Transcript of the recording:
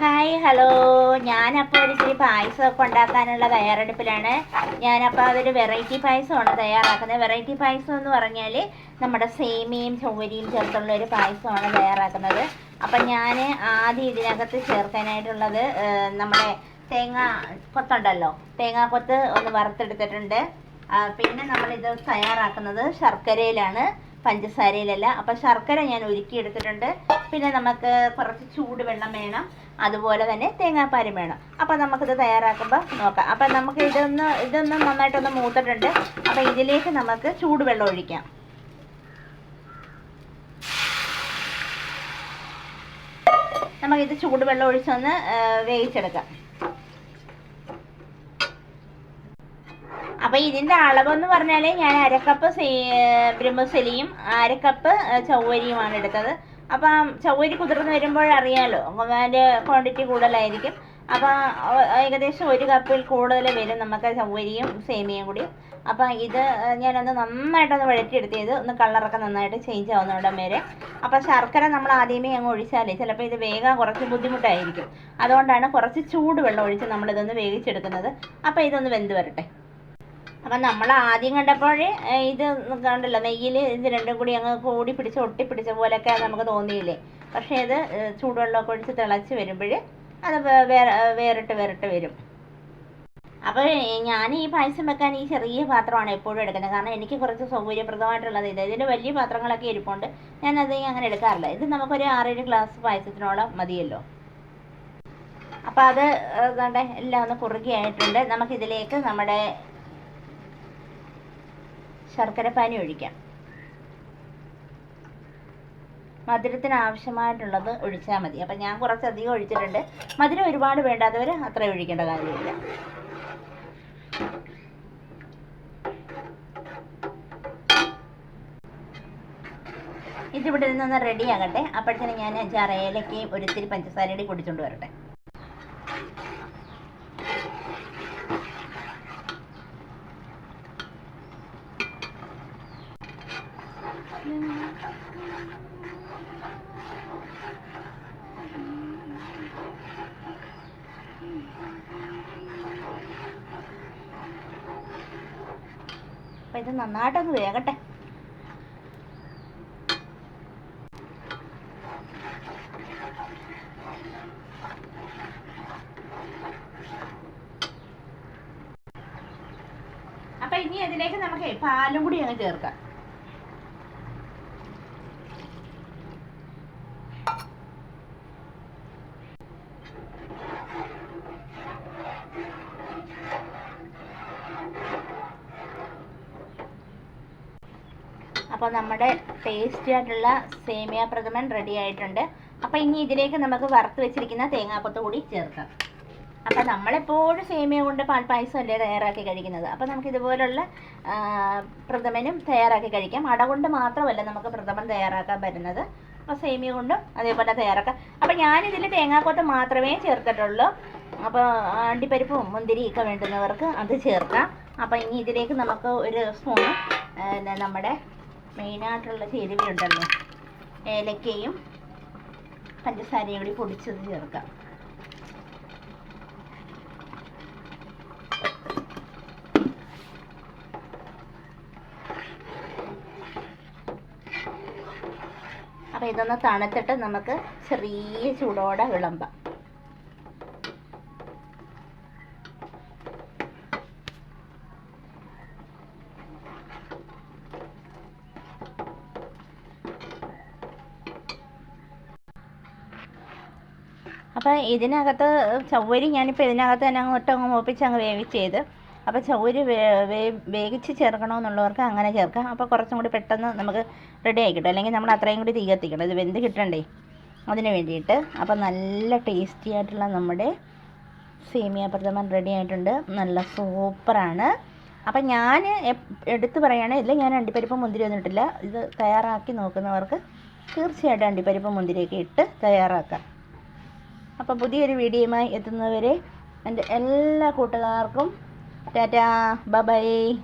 Hi hello ഞാനപ്പോൾ ഒരിച്ചിരി പായസമൊക്കെ ഉണ്ടാക്കാനുള്ള തയ്യാറെടുപ്പിലാണ്. ഞാനപ്പോൾ അതൊരു വെറൈറ്റി പായസമാണ് തയ്യാറാക്കുന്നത്. വെറൈറ്റി പായസം എന്ന് പറഞ്ഞാൽ നമ്മുടെ സേമിയയും ചൊവ്വരിയും ചേർത്തുള്ള ഒരു പായസമാണ് തയ്യാറാക്കുന്നത്. അപ്പം ഞാൻ ആദ്യം ഇതിനകത്ത് ചേർക്കാനായിട്ടുള്ളത് നമ്മുടെ തേങ്ങ കൊത്തുണ്ടല്ലോ. തേങ്ങാ കൊത്ത് ഒന്ന് വറുത്തെടുത്തിട്ടുണ്ട്. പിന്നെ നമ്മളിത് തയ്യാറാക്കുന്നത് ശർക്കരയിലാണ്. പഞ്ചസാരയിലല്ല. അപ്പം ശർക്കര ഞാൻ ഉരുക്കിയെടുത്തിട്ടുണ്ട് പിന്നെ നമുക്ക് കുറച്ച് ചൂടുവെള്ളം വേണം. അതുപോലെ തന്നെ തേങ്ങാപ്പാലും വേണം. അപ്പം നമുക്കിത് തയ്യാറാക്കുമ്പോൾ നോക്കാം. അപ്പം നമുക്ക് ഇതൊന്ന് ഇതൊന്ന് നന്നായിട്ടൊന്ന് മൂത്തിട്ടുണ്ട്. അപ്പം ഇതിലേക്ക് നമുക്ക് ചൂടുവെള്ളം ഒഴിക്കാം. നമുക്കിത് ചൂടുവെള്ളം ഒഴിച്ചൊന്ന് വേവിച്ചെടുക്കാം. അപ്പോൾ ഇതിന്റെ അളവെന്ന് പറഞ്ഞാൽ ഞാൻ അരക്കപ്പ് ബ്രഹ്മസലിയും അരക്കപ്പ് ചൊവ്വരിയുമാണ് എടുത്തത്. അപ്പം ചൊവ്വരി കുതിർന്ന് വരുമ്പോഴറിയാലോ അതിന്റെ ക്വാണ്ടിറ്റി കൂടുതലായിരിക്കും. അപ്പം ഏകദേശം ഒരു കപ്പിൽ കൂടുതൽ വരും നമുക്ക് ചൊവ്വരിയും സേമിയയും കൂടി. അപ്പം ഇത് ഞാനൊന്ന് നന്നായിട്ടൊന്ന് വഴറ്റിയെടുത്തത് ഒന്ന് കളറൊക്കെ നന്നായിട്ട് ചേഞ്ച് ആവുന്നവിടെ വരെ. അപ്പം ശർക്കര നമ്മൾ ആദ്യമേ അങ്ങ് ഒഴിച്ചാലേ ചിലപ്പോൾ ഇത് വേഗം കുറച്ച് ബുദ്ധിമുട്ടായിരിക്കും. അതുകൊണ്ടാണ് കുറച്ച് ചൂടുവെള്ളം ഒഴിച്ച് നമ്മളിതൊന്ന് വേവിച്ചെടുക്കുന്നത്. അപ്പം ഇതൊന്ന് വെന്ത് വരട്ടെ. അപ്പം നമ്മൾ ആദ്യം കണ്ടപ്പോൾ ഇത് കണ്ടല്ലോ നെയ്യിൽ ഇത് രണ്ടും കൂടി അങ്ങ് കൂടി പിടിച്ച് ഒട്ടിപ്പിടിച്ച പോലെയൊക്കെ നമുക്ക് തോന്നിയില്ലേ? പക്ഷേ ഇത് ചൂടുവെള്ളമൊക്കെ ഒഴിച്ച് തിളച്ച് വരുമ്പോൾ അത് വേറെ വേറിട്ട് വേറിട്ട് വരും. അപ്പോൾ ഞാൻ ഈ പായസം വെക്കാൻ ഈ ചെറിയ പാത്രമാണ് എപ്പോഴും എടുക്കുന്നത്. കാരണം എനിക്ക് കുറച്ച് സൗകര്യപ്രദമായിട്ടുള്ളത് ഇത്. ഇതിന്റെ വലിയ പാത്രങ്ങളൊക്കെ ഇരിപ്പുണ്ട്. ഞാനത് അങ്ങനെ എടുക്കാറില്ല. ഇത് നമുക്കൊരു ആറേഴ് ഗ്ലാസ് പായസത്തിനോളം മതിയല്ലോ. അപ്പോൾ അത് എല്ലാം ഒന്ന് കുറുകിയായിട്ടുണ്ട് നമുക്കിതിലേക്ക് നമ്മുടെ ശർക്കരപ്പാനി ഒഴിക്കാം. മധുരത്തിന് ആവശ്യമായിട്ടുള്ളത് ഒഴിച്ചാൽ മതി. അപ്പം ഞാൻ കുറച്ചധികം ഒഴിച്ചിട്ടുണ്ട്. മധുരം ഒരുപാട് വേണ്ടാത്തവർ അത്ര ഒഴിക്കേണ്ട കാര്യമില്ല. ഇതിവിടെ നിന്ന് റെഡിയാകട്ടെ അപ്പോഴത്തേന് ഞാൻ ചാറ ഏലക്കയും ഒരിത്തിരി പഞ്ചസാരയുടെ പൊടിച്ചുകൊണ്ട് വരട്ടെ. അപ്പം ഇത് നന്നായിട്ടൊന്ന് വേകട്ടെ. അപ്പൊ ഇനി അതിലേക്ക് നമുക്ക് പാലും കൂടി അങ്ങ് ചേർക്കാം. അപ്പോൾ നമ്മുടെ ടേസ്റ്റി ആയിട്ടുള്ള സേമിയ പ്രഥമൻ റെഡി ആയിട്ടുണ്ട്. അപ്പോൾ ഇനി ഇതിലേക്ക് നമുക്ക് വറുത്ത് വെച്ചിരിക്കുന്ന തേങ്ങാപ്പത്ത് കൂടി ചേർക്കാം. അപ്പോൾ നമ്മളെപ്പോഴും സേമിയ കൊണ്ട് പാൽപ്പായസം അല്ലേ തയ്യാറാക്കി കഴിക്കുന്നത്? അപ്പോൾ നമുക്ക് ഇതുപോലുള്ള പ്രഥമനും തയ്യാറാക്കി കഴിക്കാം. അട കൊണ്ട് മാത്രമല്ല നമുക്ക് പ്രഥമൻ തയ്യാറാക്കാൻ പറ്റുന്നത്. അപ്പോൾ സേമിയ കൊണ്ടും അതേപോലെ തയ്യാറാക്കാം. അപ്പോൾ ഞാനിതിൽ തേങ്ങാക്കൊത്ത് മാത്രമേ ചേർത്തിട്ടുള്ളൂ. അപ്പോൾ അണ്ടിപ്പരിപ്പും മുന്തിരിയൊക്കെ വേണ്ടുന്നവർക്ക് അത് ചേർക്കാം. അപ്പോൾ ഇനി ഇതിലേക്ക് നമുക്ക് ഒരു സ്പൂൺ നമ്മുടെ മെയിനായിട്ടുള്ള ചേരുവ ഉണ്ടല്ലോ ഏലക്കയും പഞ്ചസാരയും കൂടി പൊടിച്ചത് ചേർക്കാം. അപ്പോൾ ഇതൊന്ന് തണുത്തിട്ട് നമുക്ക് ചെറിയ ചൂടോടെ വിളമ്പാം. അപ്പോൾ ഇതിനകത്ത് ചവ്വരി ഞാനിപ്പോൾ ഇതിനകത്ത് തന്നെ അങ്ങോട്ട് അങ്ങ് മൂപ്പിച്ച് അങ്ങ് വേവിച്ച് ചെയ്ത് അപ്പോൾ ചവ്വരി വേവിച്ച് ചേർക്കണമെന്നുള്ളവർക്ക് അങ്ങനെ ചേർക്കാം. അപ്പോൾ കുറച്ചും കൂടി പെട്ടെന്ന് നമുക്ക് റെഡി ആയി കിട്ടും. അല്ലെങ്കിൽ നമ്മൾ അത്രയും കൂടി തീ കത്തിക്കണം ഇത് വെന്ത് കിട്ടണ്ടേ? അതിന് വേണ്ടിയിട്ട്. അപ്പോൾ നല്ല ടേസ്റ്റി ആയിട്ടുള്ള നമ്മുടെ സേമിയ പ്രഥമൻ റെഡി ആയിട്ടുണ്ട്. നല്ല സൂപ്പറാണ്. അപ്പം ഞാൻ എടുത്തു പറയുകയാണെങ്കിൽ ഇല്ല ഞാൻ അണ്ടിപ്പരിപ്പ് മുന്തിരി ഒന്നും ഇത് തയ്യാറാക്കി നോക്കുന്നവർക്ക് തീർച്ചയായിട്ടും അണ്ടിപ്പരിപ്പ് മുന്തിരിയൊക്കെ ഇട്ട് തയ്യാറാക്കാം. അപ്പോൾ പുതിയൊരു വീഡിയോയുമായി എത്തുന്നവരെ എന്റെ എല്ലാ കൂട്ടുകാർക്കും ടാറ്റാ ബൈ